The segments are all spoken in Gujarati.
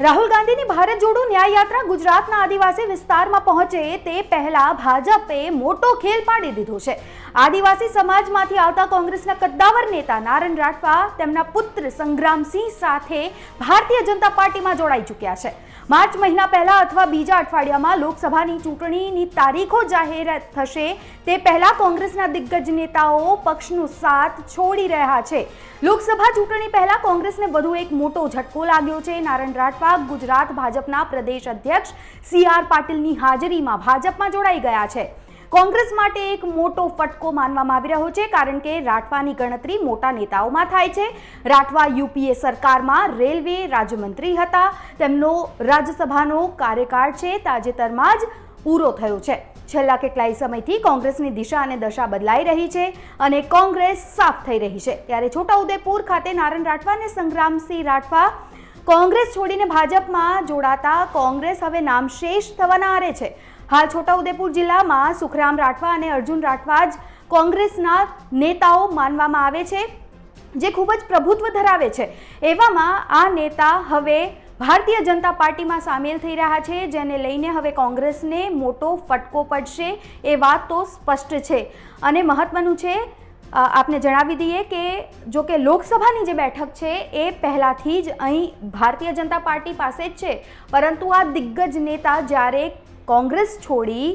રાહુલ ગાંધીની ભારત જોડો ન્યાય યાત્રા ગુજરાતના આદિવાસી વિસ્તારમાં પહોંચે તે પહેલા ભાજપે મોટો ખેલ પાડી દીધો છે. આદિવાસી સમાજમાંથી આવતા કોંગ્રેસના કદ્દાવર નેતા નારણ રાઠવા તેમના પુત્ર સંગ્રામસિંહ સાથે ભારતીય જનતા પાર્ટીમાં જોડાઈ ચૂક્યા છે. માર્ચ મહિના પહેલા અથવા બીજા અઠવાડિયામાં લોકસભાની ચૂંટણીની તારીખો જાહેર થશે. તે પહેલા કોંગ્રેસના દિગ્ગજ નેતાઓ પક્ષનો સાથ છોડી રહ્યા છે. લોકસભા ચૂંટણી પહેલા કોંગ્રેસને વધુ એક મોટો ઝટકો લાગ્યો છે. નારણ રાઠવા ગુજરાત ભાજપના પ્રદેશ અધ્યક્ષ સી આર પાટીલની હાજરીમાં ભાજપમાં જોડાઈ ગયા છે. કોંગ્રેસ માટે એક મોટો ફટકો માનવામાં આવી રહ્યો છે, કારણ કે રાઠવાની ગણતરી મોટા નેતાઓમાં થાય છે. રાઠવા યુપીએ સરકારમાં રેલવે રાજ્યમંત્રી હતા. તેમનો રાજ્યસભાનો કાર્યકાળ છે, તાજેતરમાં જ પૂરો થયો છે. છેલ્લા કેટલાય સમયથી કોંગ્રેસની દિશા અને દશા બદલાઈ રહી છે અને કોંગ્રેસ સાફ થઈ રહી છે. ત્યારે છોટાઉદેપુર ખાતે નારણ રાઠવા અને સંગ્રામસિંહ રાઠવા કોંગ્રેસ છોડીને ભાજપમાં જોડાતા કોંગ્રેસ હવે નામશેષ થવાના આરે છે. હાલ છોટાઉદેપુર જિલ્લામાં સુખરામ રાઠવા અને અર્જુન રાઠવા જ કોંગ્રેસના નેતાઓ માનવામાં આવે છે, જે ખૂબ જ પ્રભુત્વ ધરાવે છે. એવામાં આ નેતા હવે ભારતીય જનતા પાર્ટીમાં સામેલ થઈ રહ્યા છે, જેને લઈને હવે કોંગ્રેસને મોટો ફટકો પડશે એ વાત તો સ્પષ્ટ છે. અને મહત્વનું છે આપને જણાવી દઈએ કે જો કે લોકસભાની જે બેઠક છે, એ પહેલાંથી જ અહીં ભારતીય જનતા પાર્ટી પાસે જ છે. પરંતુ આ દિગ્ગજ નેતા જ્યારે કોંગ્રેસ છોડી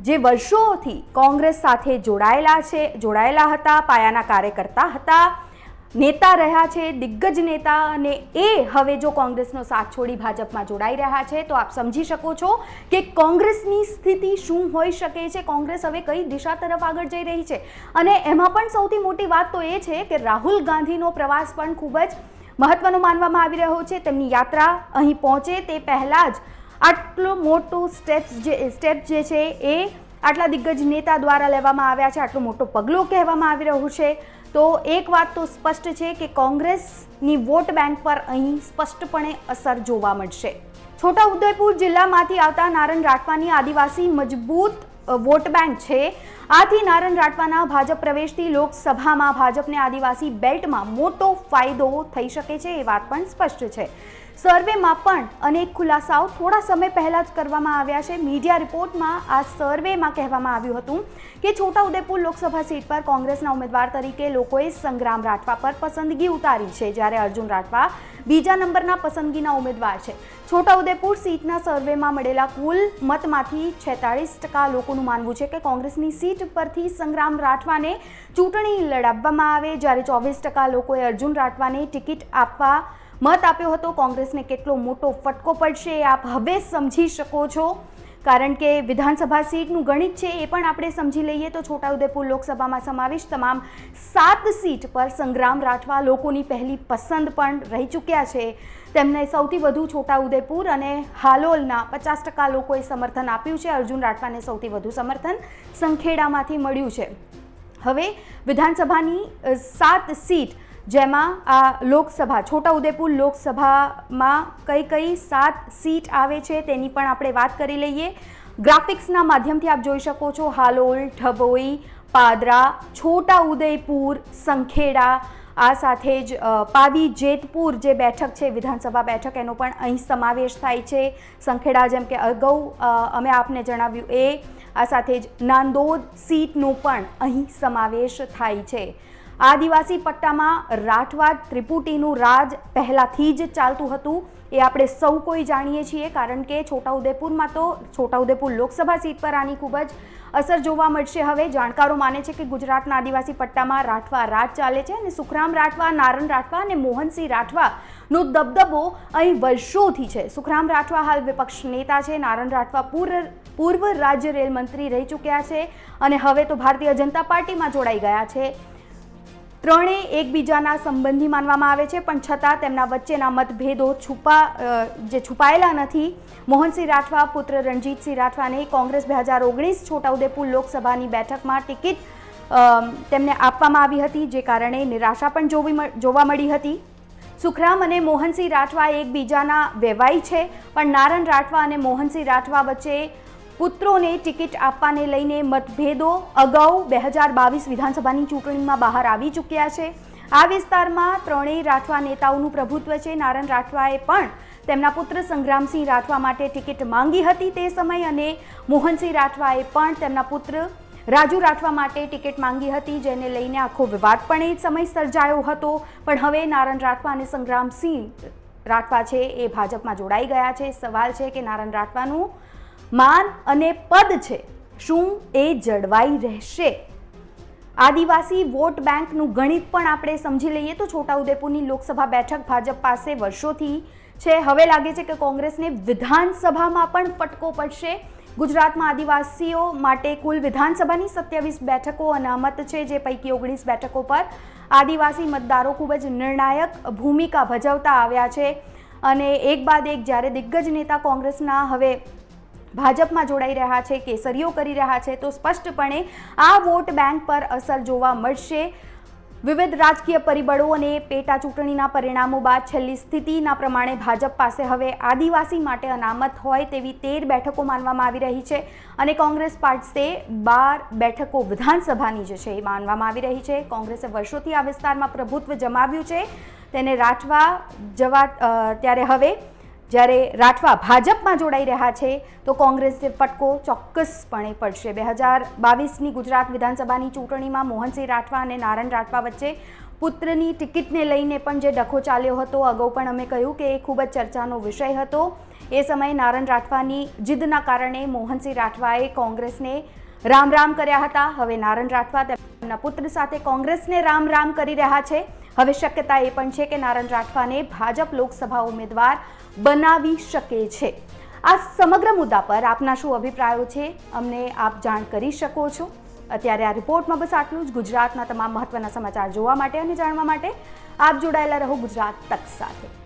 જે વર્ષોથી કોંગ્રેસ સાથે જોડાયેલા છે, જોડાયેલા હતા, પાયાના કાર્યકર્તા હતા, નેતા રહ્યા છે, દિગ્ગજ નેતા અને એ હવે જો કોંગ્રેસનો સાથ છોડી ભાજપમાં જોડાઈ રહ્યા છે, તો આપ સમજી શકો છો કે કોંગ્રેસની સ્થિતિ શું હોઈ શકે છે, કોંગ્રેસ હવે કઈ દિશા તરફ આગળ જઈ રહી છે. અને એમાં પણ સૌથી મોટી વાત તો એ છે કે રાહુલ ગાંધીનો પ્રવાસ પણ ખૂબ જ મહત્વનો માનવામાં આવી રહ્યો છે, તેમની યાત્રા અહીં પહોંચે તે પહેલાં જ આટલો મોટો સ્ટેપ્સ જે સ્ટેપ જે છે એ આટલા દિગ્ગજ નેતા દ્વારા લેવામાં આવ્યા છે, આટલો મોટો પગલો કહેવામાં આવી રહ્યું છે. તો એક વાત તો સ્પષ્ટ છે કે કોંગ્રેસની વોટ બેંક પર અહીં સ્પષ્ટપણે અસર જોવા મળશે. છોટાઉદેપુર જિલ્લામાંથી આવતા નારણ રાઠવાની આદિવાસી મજબૂત વોટ બેંક છે. આથી નારણ રાઠવાના ભાજપ પ્રવેશથી લોકસભામાં ભાજપને આદિવાસી બેલ્ટમાં મોટો ફાયદો થઈ શકે છે એ વાત પણ સ્પષ્ટ છે. સર્વેમાં પણ અનેક ખુલાસાઓ થોડા સમય પહેલાં જ કરવામાં આવ્યા છે. મીડિયા રિપોર્ટમાં આ સર્વેમાં કહેવામાં આવ્યું હતું કે છોટાઉદેપુર લોકસભા સીટ પર કોંગ્રેસના ઉમેદવાર તરીકે લોકોએ સંગ્રામ રાઠવા પર પસંદગી ઉતારી છે. જ્યારે અર્જુન રાઠવા બીજા નંબરના પસંદગીના ઉમેદવાર છે. છોટાઉદેપુર સીટના સર્વેમાં મળેલા કુલ મતમાંથી છેતાળીસ ટકા લોકોનું માનવું છે કે કોંગ્રેસની સીટ પરથી સંગ્રામ રાઠવાને ચૂંટણી લડાવવામાં આવે. જ્યારે ચોવીસ ટકા લોકોએ અર્જુન રાઠવાને ટિકિટ આપવા મત આપ્યો હતો. કોંગ્રેસને કેટલો મોટો ફટકો પડશે, આપ હવે સમજી શકો છો. કારણ કે વિધાનસભા સીટનું ગણિત છે એ પણ આપણે સમજી લઈએ તો છોટાઉદેપુર લોકસભામાં સમાવેશ તમામ સાત સીટ પર સંગ્રામ રાઠવા લોકોની પહેલી પસંદ પણ રહી ચૂક્યા છે. તેમને સૌથી વધુ છોટાઉદેપુર અને હાલોલના પચાસ ટકા લોકોએ સમર્થન આપ્યું છે. અર્જુન રાઠવાને સૌથી વધુ સમર્થન સંખેડામાંથી મળ્યું છે. હવે વિધાનસભાની સાત સીટ જેમાં આ લોકસભા, છોટાઉદેપુર લોકસભામાં કઈ કઈ સાત સીટ આવે છે તેની પણ આપણે વાત કરી લઈએ. ગ્રાફિક્સના માધ્યમથી આપ જોઈ શકો છો હાલોલ ઢબોઈ પાદરા, છોટાઉદેપુર, સંખેડા, આ સાથે જ પાવી જેતપુર જે બેઠક છે, વિધાનસભા બેઠક, એનો પણ અહીં સમાવેશ થાય છે. સંખેડા જેમ કે અગાઉ અમે આપને જણાવ્યું એ, આ સાથે જ નાંદોદ સીટનો પણ અહીં સમાવેશ થાય છે. આદિવાસી પટ્ટામાં રાઠવા ત્રિપુટીનું રાજ પહેલાંથી જ ચાલતું હતું. એ આપણે સૌ કોઈ જાણીએ છીએ, કારણ કે છોટાઉદેપુરમાં તો છોટાઉદેપુર લોકસભા સીટ પર આની ખૂબ જ અસર જોવા મળશે. હવે જાણકારો માને છે કે ગુજરાતના આદિવાસી પટ્ટામાં રાઠવા રાજ ચાલે છે અને સુખરામ રાઠવા, નારણ રાઠવા અને મોહનસિંહ રાઠવાનો દબદબો અહીં વર્ષોથી છે. સુખરામ રાઠવા હાલ વિપક્ષ નેતા છે, નારણ રાઠવા પૂર્વ પૂર્વ રાજ્ય રેલ મંત્રી રહી ચૂક્યા છે અને હવે તો ભારતીય જનતા પાર્ટીમાં જોડાઈ ગયા છે. ત્રણેય એકબીજાના સંબંધી માનવામાં આવે છે, પણ છતાં તેમના વચ્ચેના મતભેદો છુપા જે છુપાયેલા નથી. મોહનસિંહ રાઠવા, પુત્ર રણજીતસિંહ રાઠવાને કોંગ્રેસ બે હજાર ઓગણીસ છોટાઉદેપુર લોકસભાની બેઠકમાં ટિકિટ તેમને આપવામાં આવી હતી, જે કારણે નિરાશા પણ જોવી જોવા મળી હતી. સુખરામ અને મોહનસિંહ રાઠવા એકબીજાના વેવાઈ છે, પણ નારણ રાઠવા અને મોહનસિંહ રાઠવા વચ્ચે પુત્રોને ટિકિટ આપવાને લઈને મતભેદો અગાઉ બે હજાર બાવીસ વિધાનસભાની ચૂંટણીમાં બહાર આવી ચૂક્યા છે. આ વિસ્તારમાં ત્રણેય રાઠવા નેતાઓનું પ્રભુત્વ છે. નારણ રાઠવાએ પણ તેમના પુત્ર સંગ્રામસિંહ રાઠવા માટે ટિકિટ માંગી હતી તે સમય અને મોહનસિંહ રાઠવાએ પણ તેમના પુત્ર રાજુ રાઠવા માટે ટિકિટ માંગી હતી, જેને લઈને આખો વિવાદ પણ એ સમય સર્જાયો હતો. પણ હવે નારણ રાઠવા અને સંગ્રામસિંહ રાઠવા છે એ ભાજપમાં જોડાઈ ગયા છે. સવાલ છે કે નારણ રાઠવાનું માન અને પદ છે. શું એ જળવાઈ રહેશે? આદિવાસી વોટ બેંકનું ગણિત પણ આપણે સમજી લઈએ તો છોટાઉદેપુરની લોકસભા બેઠક ભાજપ પાસે વર્ષોથી છે. હવે લાગે છે કે કોંગ્રેસને વિધાનસભામાં પણ ફટકો પડશે. ગુજરાતમાં આદિવાસીઓ માટે કુલ વિધાનસભાની સત્યાવીસ બેઠકો અનામત છે, જે પૈકી ઓગણીસ બેઠકો પર આદિવાસી મતદારો ખૂબ જ નિર્ણાયક ભૂમિકા ભજવતા આવ્યા છે. અને એક બાદ એક જ્યારે દિગ્ગજ નેતા કોંગ્રેસના હવે ભાજપમાં જોડાઈ રહ્યા છે, કેસરીઓ કરી રહ્યા છે, તો સ્પષ્ટપણે આ વોટ બેંક પર અસર જોવા મળશે. વિવિધ રાજકીય પરિબળો અને પેટા ચૂંટણીના પરિણામો બાદ છેલ્લી સ્થિતિના પ્રમાણે ભાજપ પાસે હવે આદિવાસી માટે અનામત હોય તેવી તેર બેઠકો માનવામાં આવી રહી છે અને કોંગ્રેસ પાસે બાર બેઠકો વિધાનસભાની જે છે એ માનવામાં આવી રહી છે. કોંગ્રેસે વર્ષોથી આ વિસ્તારમાં પ્રભુત્વ જમાવ્યું છે. તેને રાઠવા જવા ત્યારે હવે જ્યારે રાઠવા ભાજપમાં જોડાઈ રહ્યા છે, તો કોંગ્રેસને ફટકો ચોક્કસપણે પડશે. બે હજાર બાવીસની ગુજરાત વિધાનસભાની ચૂંટણીમાં મોહનસિંહ રાઠવા અને નારણ રાઠવા વચ્ચે પુત્રની ટિકિટને લઈને પણ જે ડખો ચાલ્યો હતો, અગાઉ પણ અમે કહ્યું કે એ ખૂબ જ ચર્ચાનો વિષય હતો. એ સમયે નારણ રાઠવાની જીદના કારણે મોહનસિંહ રાઠવાએ કોંગ્રેસને રામ રામ કર્યા હતા. હવે નારણ રાઠવા તેમના પુત્ર સાથે કોંગ્રેસને રામ રામ કરી રહ્યા છે. હવે શક્યતા એ પણ છે કે નારણ રાઠવાને ભાજપ લોકસભા ઉમેદવાર બનાવી શકે છે. આ સમગ્ર મુદ્દા પર આપના શું અભિપ્રાયો છે? અમને આપ જાણ કરી શકો છો. અત્યારે આ રિપોર્ટમાં બસ આટલું જ. ગુજરાતના તમામ મહત્વના સમાચાર જોવા માટે અને જાણવા માટે આપ જોડાયેલા રહો ગુજરાત તક સાથે.